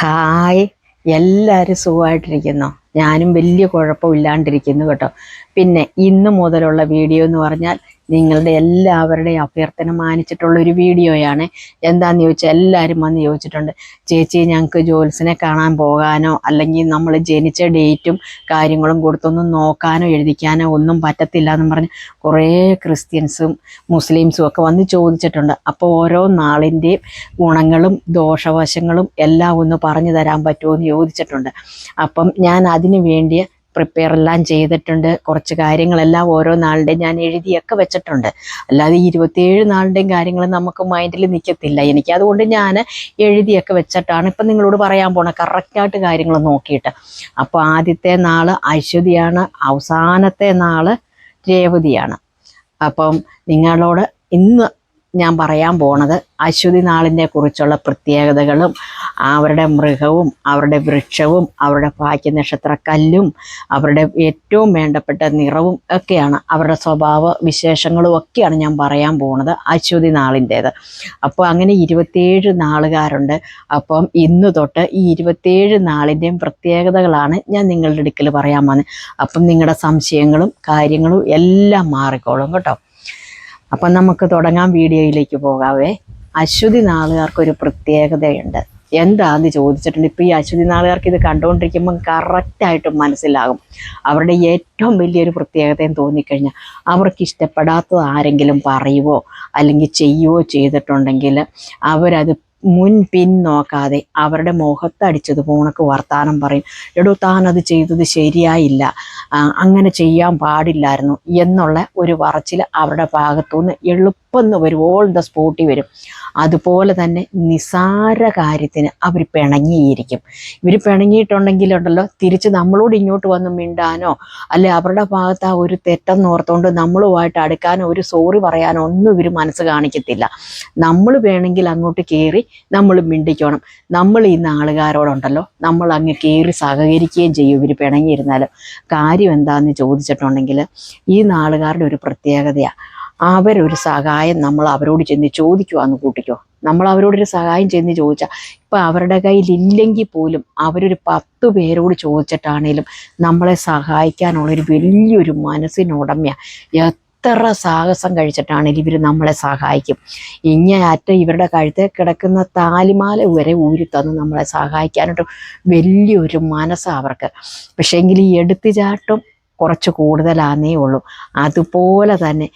Hi. എല്ലാവരും സുഖമായിട്ടിരിക്കുന്നു? ഞാനും വലിയ കുഴപ്പമില്ലാണ്ടിരിക്കുന്നു കേട്ടോ. പിന്നെ ഇന്ന് മുതലുള്ള വീഡിയോ എന്ന് പറഞ്ഞാൽ നിങ്ങളുടെ എല്ലാവരുടെയും അഭ്യർത്ഥന മാനിച്ചിട്ടുള്ള ഒരു വീഡിയോയാണ്. എന്താന്ന് ചോദിച്ചാൽ എല്ലാവരും വന്ന് ചോദിച്ചിട്ടുണ്ട്. ചേച്ചി ഞങ്ങൾക്ക് ജോൽസിനെ കാണാൻ പോകാനോ അല്ലെങ്കിൽ നമ്മൾ ജനിച്ച ഡേറ്റും കാര്യങ്ങളും കൊടുത്തൊന്നും നോക്കാനോ എഴുതിക്കാനോ ഒന്നും പറ്റത്തില്ല എന്ന് പറഞ്ഞ് കുറേ ക്രിസ്ത്യൻസും മുസ്ലിംസും ഒക്കെ വന്ന് ചോദിച്ചിട്ടുണ്ട്. അപ്പോൾ ഓരോ നാളിന്റെയും ഗുണങ്ങളും ദോഷവശങ്ങളും എല്ലാം ഒന്ന് പറഞ്ഞു തരാൻ പറ്റുമോ എന്ന് ചോദിച്ചിട്ടുണ്ട്. അപ്പം ഞാൻ അതിന് വേണ്ടിയ പ്രിപ്പയർ എല്ലാം ചെയ്തിട്ടുണ്ട്. കുറച്ച് കാര്യങ്ങളെല്ലാം ഓരോ നാളിന്റെയും ഞാൻ എഴുതിയൊക്കെ വെച്ചിട്ടുണ്ട്. അല്ലാതെ ഈ ഇരുപത്തിയേഴ് നാളിന്റെയും കാര്യങ്ങൾ നമുക്ക് മൈൻഡിൽ നിൽക്കത്തില്ല എനിക്ക് അതുകൊണ്ട് ഞാൻ എഴുതിയൊക്കെ വെച്ചിട്ടാണ് ഇപ്പം നിങ്ങളോട് പറയാൻ പോണ കറക്റ്റായിട്ട് കാര്യങ്ങൾ നോക്കിയിട്ട്. അപ്പോൾ ആദ്യത്തെ നാൾ ഐശ്വതിയാണ്. അവസാനത്തെ നാൾ രേവതിയാണ്. അപ്പം നിങ്ങളോട് ഇന്ന് ഞാൻ പറയാൻ പോണത് അശ്വതി നാളിനെ കുറിച്ചുള്ള പ്രത്യേകതകളും അവരുടെ മൃഗവും അവരുടെ വൃക്ഷവും അവരുടെ ഭാഗ്യ നക്ഷത്രക്കല്ലും അവരുടെ ഏറ്റവും വേണ്ടപ്പെട്ട നിറവും ഒക്കെയാണ്. അവരുടെ സ്വഭാവ വിശേഷങ്ങളും ഒക്കെയാണ് ഞാൻ പറയാൻ പോണത് അശ്വതി നാളിന്റേത് അപ്പോൾ അങ്ങനെ ഇരുപത്തേഴ് നാളുകാരുണ്ട്. അപ്പം ഇന്ന് തൊട്ട് ഈ ഇരുപത്തേഴ് നാളിന്റെയും പ്രത്യേകതകളാണ് ഞാൻ നിങ്ങളുടെ അടുക്കൽ പറയാൻ വന്നത് അപ്പം നിങ്ങളുടെ സംശയങ്ങളും കാര്യങ്ങളും എല്ലാം മാറിക്കോളും കേട്ടോ. അപ്പം നമുക്ക് തുടങ്ങാൻ വീഡിയോയിലേക്ക് പോകാവേ. അശ്വതി നാളുകാർക്കൊരു പ്രത്യേകതയുണ്ട്. എന്താന്ന് ചോദിച്ചിട്ടുണ്ട്. ഇപ്പോൾ ഈ അശ്വതി നാളുകാർക്ക് ഇത് കണ്ടുകൊണ്ടിരിക്കുമ്പം കറക്റ്റായിട്ട് മനസ്സിലാകും. അവരുടെ ഏറ്റവും വലിയൊരു പ്രത്യേകതയും തോന്നിക്കഴിഞ്ഞാൽ അവർക്ക് ഇഷ്ടപ്പെടാത്തത് ആരെങ്കിലും പറയുവോ അല്ലെങ്കിൽ ചെയ്യുവോ ചെയ്തിട്ടുണ്ടെങ്കിൽ അവരത് മുൻ പിൻ നോക്കാതെ അവരുടെ മുഖത്തടിച്ചത് പോണക്ക് വർത്താനം പറയും. എടോ താൻ അത് ചെയ്തത് ശരിയായില്ല. അങ്ങനെ ചെയ്യാൻ പാടില്ലായിരുന്നു എന്നുള്ള ഒരു പറച്ചിൽ അവരുടെ ഭാഗത്തുനിന്ന് എളുപ്പം വരും. ഓൾ ദ സ്പോട്ടിൽ വരും. അതുപോലെ തന്നെ നിസാര കാര്യത്തിന് അവർ പിണങ്ങിയിരിക്കും. ഇവർ പിണങ്ങിയിട്ടുണ്ടെങ്കിലുണ്ടല്ലോ തിരിച്ച് നമ്മളോട് ഇങ്ങോട്ട് വന്ന് മിണ്ടാനോ അല്ലെ അവരുടെ ഭാഗത്ത് ആ ഒരു തെറ്റെന്ന് ഓർത്തുകൊണ്ട് നമ്മളുമായിട്ട് അടുക്കാനോ ഒരു സോറി പറയാനോ ഒന്നും ഇവർ മനസ്സ് കാണിക്കത്തില്ല. നമ്മൾ വേണമെങ്കിൽ അങ്ങോട്ട് കയറി നമ്മൾ മിണ്ടിക്കണം. നമ്മൾ ഇന്ന് ആളുകാരോടുണ്ടല്ലോ നമ്മൾ അങ്ങ് കയറി സഹകരിക്കുകയും ചെയ്യും ഇവർ പിണങ്ങിയിരുന്നാലും. കാര്യം എന്താണെന്ന് ചോദിച്ചിട്ടുണ്ടെങ്കിൽ ഈ നാളുകാരുടെ ഒരു പ്രത്യേകതയാണ് അവരൊരു സഹായം നമ്മൾ അവരോട് ചെന്ന് ചോദിക്കുവാന്ന് കൂട്ടിക്കോ. നമ്മൾ അവരോടൊരു സഹായം ചെന്ന് ചോദിച്ചാൽ ഇപ്പം അവരുടെ കയ്യിൽ ഇല്ലെങ്കിൽ പോലും അവരൊരു പത്ത് പേരോട് ചോദിച്ചിട്ടാണേലും നമ്മളെ സഹായിക്കാനുള്ളൊരു വലിയൊരു മനസ്സിനുടമയാണ് എത്ര സാഹസം കഴിച്ചിട്ടാണെങ്കിലും ഇവർ നമ്മളെ സഹായിക്കും. ഇങ്ങനെ അറ്റ ഇവരുടെ കഴുത്തെ കിടക്കുന്ന താലിമാല വരെ ഊരി തന്ന് നമ്മളെ സഹായിക്കാനായിട്ട് വലിയൊരു മനസ്സാണ് അവർക്ക്. പക്ഷേങ്കിൽ ഈ എടുത്തുചാട്ടം കുറച്ച് കൂടുതലാന്നേ ഉള്ളൂ. അതുപോലെ തന്നെ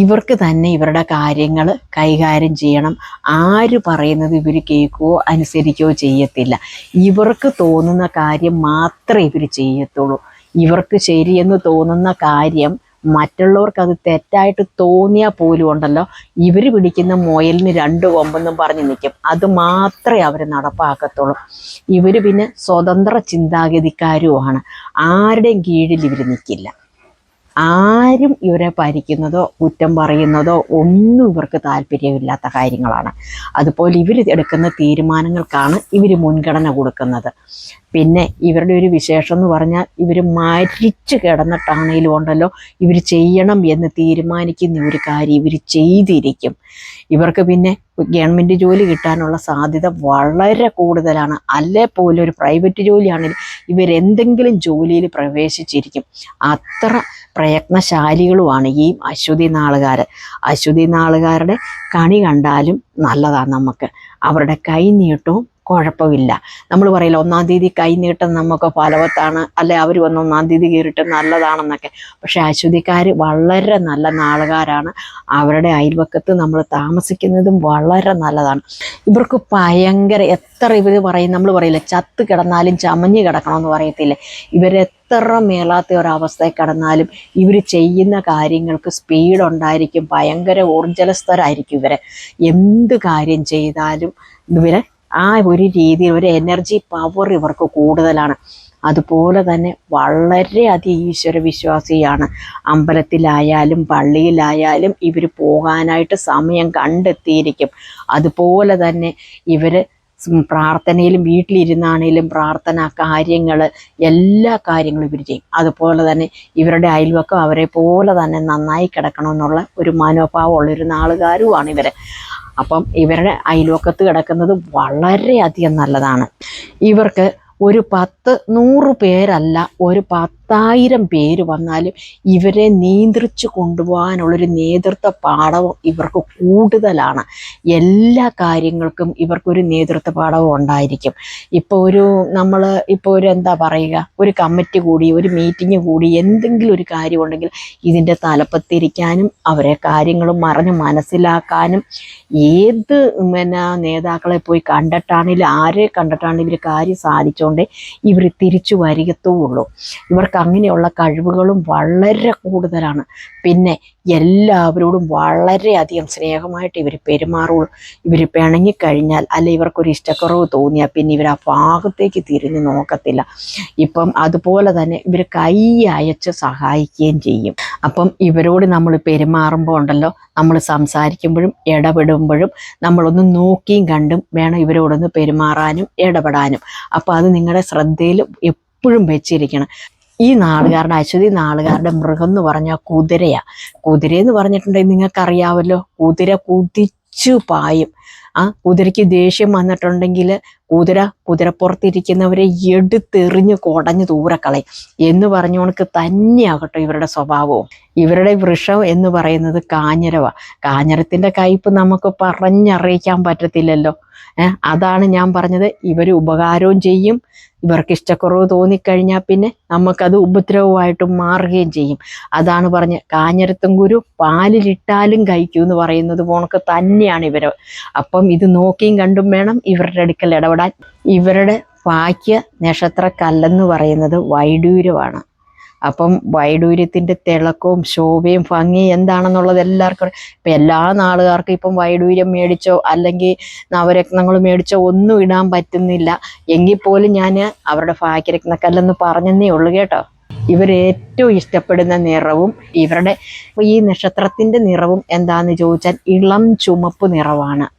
ഇവർക്ക് തന്നെ ഇവരുടെ കാര്യങ്ങൾ കൈകാര്യം ചെയ്യണം. ആര് പറയുന്നത് ഇവർ കേൾക്കുകയോ അനുസരിക്കുകയോ ചെയ്യത്തില്ല. ഇവർക്ക് തോന്നുന്ന കാര്യം മാത്രമേ ഇവർ ചെയ്യത്തുള്ളൂ. ഇവർക്ക് ശരിയെന്ന് തോന്നുന്ന കാര്യം മറ്റുള്ളവർക്ക് അത് തെറ്റായിട്ട് തോന്നിയാൽ പോലും ഉണ്ടല്ലോ. ഇവർ പിടിക്കുന്ന മുയലിന് രണ്ട് കൊമ്പെന്നും പറഞ്ഞ് നിൽക്കും അത് മാത്രമേ അവർ നടപ്പാക്കത്തുള്ളൂ. ഇവർ പിന്നെ സ്വതന്ത്ര ചിന്താഗതിക്കാരുമാണ്. ആരുടെയും കീഴിൽ ഇവർ നിൽക്കില്ല ആരും ഇവരെ ഭരിക്കുന്നതോ കുറ്റം പറയുന്നതോ ഒന്നും ഇവർക്ക് താല്പര്യമില്ലാത്ത കാര്യങ്ങളാണ്. അതുപോലെ ഇവർ എടുക്കുന്ന തീരുമാനങ്ങൾക്കാണ് ഇവർ മുൻഗണന കൊടുക്കുന്നത്. പിന്നെ ഇവരുടെ ഒരു വിശേഷം എന്ന് പറഞ്ഞാൽ ഇവർ മരിച്ചു കിടന്നിട്ടാണേലും ഉണ്ടല്ലോ ഇവർ ചെയ്യണം എന്ന് തീരുമാനിക്കുന്ന ഒരു കാര്യം ഇവർ ചെയ്തിരിക്കും. ഇവർക്ക് പിന്നെ ഗവൺമെന്റ് ജോലി കിട്ടാനുള്ള സാധ്യത വളരെ കൂടുതലാണ്. അല്ലേ പോലും ഒരു പ്രൈവറ്റ് ജോലിയാണെങ്കിൽ ഇവരെന്തെങ്കിലും ജോലിയിൽ പ്രവേശിച്ചിരിക്കും. അത്ര പ്രയത്നശാലികളുമാണ് ഈ അശ്വതി നാളുകാർ അശ്വതി നാളുകാരുടെ കണി കണ്ടാലും നല്ലതാണ് നമുക്ക്. അവരുടെ കൈ നീട്ടവും കുഴപ്പമില്ല. നമ്മൾ പറയില്ല ഒന്നാം തീയതി കൈ നമുക്ക് ഫലവത്താണ് അല്ലെ അവർ വന്ന് ഒന്നാം തീയതി കീറിട്ട് നല്ലതാണെന്നൊക്കെ. പക്ഷെ അശ്വതിക്കാർ വളരെ നല്ല നാളുകാരാണ്. അവരുടെ അയൽവക്കത്ത് നമ്മൾ താമസിക്കുന്നതും വളരെ നല്ലതാണ്. ഇവർക്ക് ഭയങ്കര എത്ര ഇവർ പറയും നമ്മൾ പറയില്ല ചത്ത് കിടന്നാലും ചമഞ്ഞ് കിടക്കണമെന്ന് പറയത്തില്ലേ. ഇവരെത്ര മേലാത്ത ഒരവസ്ഥയിൽ കടന്നാലും ഇവർ ചെയ്യുന്ന കാര്യങ്ങൾക്ക് സ്പീഡ് ഉണ്ടായിരിക്കും ഭയങ്കര ഊർജലസ്ഥരായിരിക്കും ഇവരെ. എന്ത് കാര്യം ചെയ്താലും ഇവരെ ആ ഒരു രീതിയിൽ ഒരു എനർജി പവർ ഇവർക്ക് കൂടുതലാണ്. അതുപോലെ തന്നെ വളരെ വളരെയധികം ഈശ്വര വിശ്വാസിയാണ് അമ്പലത്തിലായാലും പള്ളിയിലായാലും ഇവർ പോകാനായിട്ട് സമയം കണ്ടെത്തിയിരിക്കും. അതുപോലെ തന്നെ ഇവർ പ്രാർത്ഥനയിലും വീട്ടിലിരുന്നാണേലും പ്രാർത്ഥന കാര്യങ്ങൾ എല്ലാ കാര്യങ്ങളും ഇവർ ചെയ്യും. അതുപോലെ തന്നെ ഇവരുടെ അയൽവക്കം അവരെ പോലെ തന്നെ നന്നായി കിടക്കണമെന്നുള്ള ഒരു മനോഭാവമുള്ളൊരു നാളുകാരുമാണ് ഇവർ അപ്പം ഇവരുടെ അയൽവക്കത്ത് കിടക്കുന്നത് വളരെയധികം നല്ലതാണ്. ഇവർക്ക് ഒരു പത്ത് നൂറ് പേരല്ല ഒരു പത്തായിരം പേര് വന്നാലും ഇവരെ നിയന്ത്രിച്ചു കൊണ്ടുപോകാനുള്ളൊരു നേതൃത്വ പാഠവും ഇവർക്ക് കൂടുതലാണ്. എല്ലാ കാര്യങ്ങൾക്കും ഇവർക്കൊരു നേതൃത്വ പാഠവും ഉണ്ടായിരിക്കും. ഇപ്പോൾ ഒരു നമ്മൾ ഇപ്പോൾ ഒരു എന്താ പറയുക ഒരു കമ്മിറ്റി കൂടി ഒരു മീറ്റിംഗ് കൂടി എന്തെങ്കിലും ഒരു കാര്യം ഉണ്ടെങ്കിൽ ഇതിന്റെ തലപ്പത്തിരിക്കാനും അവരെ കാര്യങ്ങൾ മറിഞ്ഞ് മനസ്സിലാക്കാനും ഏത് പിന്നെ നേതാക്കളെ പോയി കണ്ടിട്ടാണെങ്കിലും ആരെ കണ്ടിട്ടാണെങ്കിലും ഇവർ കാര്യം സാധിച്ചുകൊണ്ടേ ഇവർ തിരിച്ചു വരികത്തുള്ളൂ. ഇവർക്ക് അങ്ങനെയുള്ള കഴിവുകളും വളരെ കൂടുതലാണ്. പിന്നെ എല്ലാവരോടും വളരെയധികം സ്നേഹമായിട്ട് ഇവർ പെരുമാറുള്ളൂ. ഇവർ പിണങ്ങിക്കഴിഞ്ഞാൽ അല്ലെ ഇവർക്കൊരു ഇഷ്ടക്കുറവ് തോന്നിയാൽ പിന്നെ ഇവർ ആ ഭാഗത്തേക്ക് തിരിഞ്ഞു നോക്കത്തില്ല. ഇപ്പം അതുപോലെ തന്നെ ഇവർ കൈ അയച്ച് സഹായിക്കുകയും ചെയ്യും. അപ്പം ഇവരോട് നമ്മൾ പെരുമാറുമ്പോൾ ഉണ്ടല്ലോ നമ്മൾ സംസാരിക്കുമ്പോഴും ഇടപെടുമ്പോഴും നമ്മളൊന്ന് നോക്കിയും കണ്ടും വേണം ഇവരോടൊന്ന് പെരുമാറാനും ഇടപെടാനും. അപ്പോൾ അത് നിങ്ങളുടെ ശ്രദ്ധയിൽ എപ്പോഴും വെച്ചിരിക്കണം. ഈ നാളുകാരുടെ അശ്വതി നാളുകാരുടെ മൃഗം എന്ന് പറഞ്ഞാൽ കുതിര എന്ന് പറഞ്ഞിട്ടുണ്ടെങ്കിൽ നിങ്ങൾക്കറിയാമല്ലോ കുതിര കുതിച്ചു പായും. ആ കുതിരയ്ക്ക് ദേഷ്യം വന്നിട്ടുണ്ടെങ്കിൽ കുതിര കുതിരപ്പുറത്തിരിക്കുന്നവരെ എടുത്തെറിഞ്ഞ് കുടഞ്ഞ് ദൂരക്കളെ എന്ന് പറഞ്ഞുകൊണ്ട് തന്നെയാകട്ടെ ഇവരുടെ സ്വഭാവവും. ഇവരുടെ വൃഷം എന്ന് പറയുന്നത് കാഞ്ഞരവ. കാഞ്ഞരത്തിന്റെ കയ്പ് നമുക്ക് പറഞ്ഞറിയിക്കാൻ പറ്റത്തില്ലല്ലോ. അതാണ് ഞാൻ പറഞ്ഞത്. ഇവർ ഉപകാരവും ചെയ്യും. ഇവർക്ക് ഇഷ്ടക്കുറവ് തോന്നിക്കഴിഞ്ഞാൽ പിന്നെ നമുക്കത് ഉപദ്രവമായിട്ട് മാറുകയും ചെയ്യും. അതാണ് പറഞ്ഞ് കാഞ്ഞരത്തും ഗുരു പാലിലിട്ടാലും കഴിക്കൂ എന്ന് പറയുന്നത് പോണക്ക് തന്നെയാണ് ഇവർ അപ്പം ഇത് നോക്കിയും കണ്ടും വേണം ഇവരുടെ അടുക്കൽ ഇടപെടാൻ ഇവരുടെ വാക്യ നക്ഷത്രക്കല്ലെന്ന് പറയുന്നത് വൈഡൂര്യമാണ്. അപ്പം വൈഡൂര്യത്തിന്റെ തിളക്കവും ശോഭയും ഭംഗിയും എന്താണെന്നുള്ളത് എല്ലാവർക്കും. ഇപ്പം എല്ലാ നാളുകാർക്കും ഇപ്പം വൈഡൂര്യം മേടിച്ചോ അല്ലെങ്കിൽ നവരത്നങ്ങൾ മേടിച്ചോ ഒന്നും ഇടാൻ പറ്റുന്നില്ല. എങ്കിൽ പോലും ഞാൻ അവരുടെ ഭാഗ്യരത്നക്കല്ലെന്ന് പറഞ്ഞെന്നേ ഉള്ളൂ കേട്ടോ. ഇവരേറ്റവും ഇഷ്ടപ്പെടുന്ന നിറവും ഇവരുടെ ഈ നക്ഷത്രത്തിന്റെ നിറവും എന്താണെന്ന് ചോദിച്ചാൽ ഇളം ചുമപ്പ് നിറവാണ്.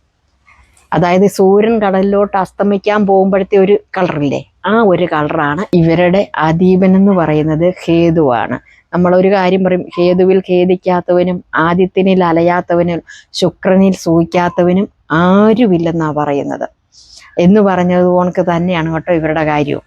അതായത് സൂര്യൻ കടലിലോട്ട് അസ്തമിക്കാൻ പോകുമ്പോഴത്തെ ഒരു കളറില്ലേ? ആ ഒരു കളറാണ് ഇവരുടെ അദീപൻ എന്ന് പറയുന്നത് ഹേതുവാണ്. ഒരു കാര്യം പറയും ഹേതുവിൽ ഖേദിക്കാത്തവനും ആദിത്യനിൽ അലയാത്തവനും ശുക്രനിൽ സൂയിക്കാത്തവനും ആരുമില്ലെന്നാണ് പറയുന്നത്. എന്ന് പറഞ്ഞത് കണക്ക് തന്നെയാണ് കേട്ടോ ഇവരുടെ കാര്യവും.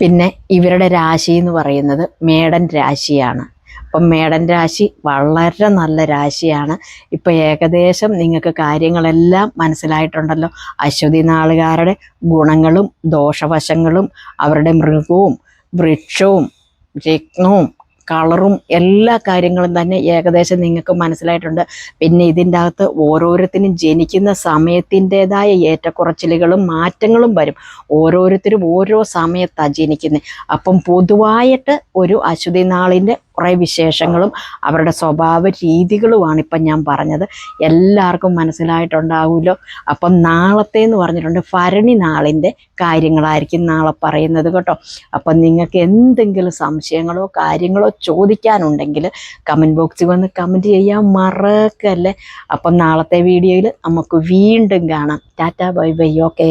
പിന്നെ ഇവരുടെ രാശി എന്ന് പറയുന്നത് മേടൻ രാശിയാണ്. അപ്പം മേടൻ രാശി വളരെ നല്ല രാശിയാണ്. ഇപ്പം ഏകദേശം നിങ്ങൾക്ക് കാര്യങ്ങളെല്ലാം മനസ്സിലായിട്ടുണ്ടല്ലോ. അശ്വതി നാളുകാരുടെ ഗുണങ്ങളും ദോഷവശങ്ങളും അവരുടെ മൃഗവും വൃക്ഷവും രത്നവും കളറും എല്ലാ കാര്യങ്ങളും തന്നെ ഏകദേശം നിങ്ങൾക്ക് മനസ്സിലായിട്ടുണ്ട്. പിന്നെ ഇതിന്റെ അകത്ത് ഓരോരുത്തരും ജനിക്കുന്ന സമയത്തിന്റെതായ ഏറ്റക്കുറച്ചിലുകളും മാറ്റങ്ങളും വരും. ഓരോരുത്തരും ഓരോ സമയത്താണ് ജനിക്കുന്നത്. അപ്പം പൊതുവായിട്ട് ഒരു അശ്വതി നാളിന്റെ കുറേ വിശേഷങ്ങളും അവരുടെ സ്വഭാവ രീതികളുമാണ് ഇപ്പം ഞാൻ പറഞ്ഞത്. എല്ലാവർക്കും മനസ്സിലായിട്ടുണ്ടാവുമല്ലോ. അപ്പം നാളത്തെ എന്ന് പറഞ്ഞിട്ടുണ്ട് ഭരണി നാളിന്റെ കാര്യങ്ങളായിരിക്കും നാളെ പറയുന്നത് കേട്ടോ. അപ്പം നിങ്ങൾക്ക് എന്തെങ്കിലും സംശയങ്ങളോ കാര്യങ്ങളോ ചോദിക്കാനുണ്ടെങ്കിൽ കമന്റ് ബോക്സിൽ വന്ന് കമന്റ് ചെയ്യാൻ മറക്കല്ലേ. അപ്പം നാളത്തെ വീഡിയോയിൽ നമുക്ക് വീണ്ടും കാണാം. Tata bye bye okay.